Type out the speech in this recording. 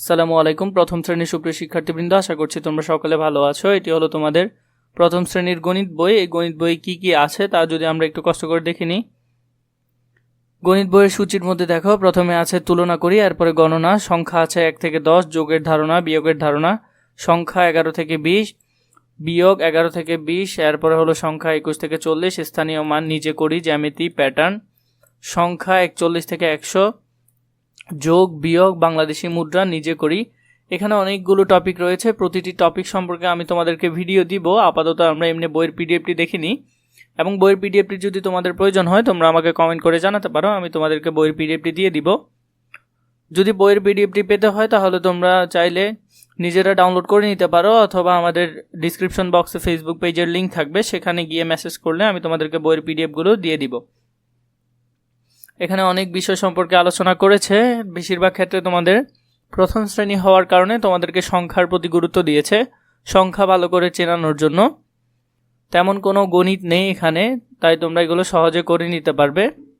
সালামু আলাইকুম, প্রথম শ্রেণির সুপ্রিয় শিক্ষার্থীবৃন্দ, আশা করছি তোমরা সকলে ভালো আছো। এটি হলো তোমাদের প্রথম শ্রেণির গণিত বই। এই গণিত বই কি কি আছে তা যদি আমরা একটু কষ্ট করে দেখে নিই। গণিত বইয়ের সূচির মধ্যে দেখো, প্রথমে আছে তুলনা করি, এরপরে গণনা। সংখ্যা আছে এক থেকে দশ, যোগের ধারণা, বিয়োগের ধারণা। সংখ্যা এগারো থেকে বিশ, বিয়োগ এগারো থেকে বিশ, এরপরে হলো সংখ্যা একুশ থেকে চল্লিশ, স্থানীয় মান নিজে করি, জ্যামিতি, প্যাটার্ন। সংখ্যা একচল্লিশ থেকে একশো যোগ, বিয়োগ, বাংলাদেশি মুদ্রা নিজে করি। এখানে অনেকগুলো টপিক রয়েছে। প্রতিটি টপিক সম্পর্কে আমি তোমাদেরকে ভিডিও দিব। আপাতত আমরা এমনি বইয়ের পিডিএফটি দেখিনি। এবং বইয়ের পিডিএফটি যদি তোমাদের প্রয়োজন হয়, তোমরা আমাকে কমেন্ট করে জানাতে পারো। আমি তোমাদেরকে বইয়ের পিডিএফটি দিয়ে দিব। যদি বইয়ের পিডিএফটি পেতে হয়, তাহলে তোমরা চাইলে নিজেরা ডাউনলোড করে নিতে পারো, অথবা আমাদের ডিসক্রিপশন বক্সে ফেসবুক পেজের লিঙ্ক থাকবে। সেখানে গিয়ে মেসেজ করলে আমি তোমাদেরকে বইয়ের পিডিএফগুলো দিয়ে দিব। এখানে অনেক বিষয় সম্পর্কে আলোচনা করেছে। বেশিরভাগ ক্ষেত্রে তোমাদের প্রথম শ্রেণি হওয়ার কারণে তোমাদেরকে সংখ্যার প্রতি গুরুত্ব দিয়েছে। সংখ্যা ভালো করে চেনানোর জন্য। তেমন কোনো গণিত নেই এখানে, তাই তোমরা এগুলো সহজে করে নিতে পারবে।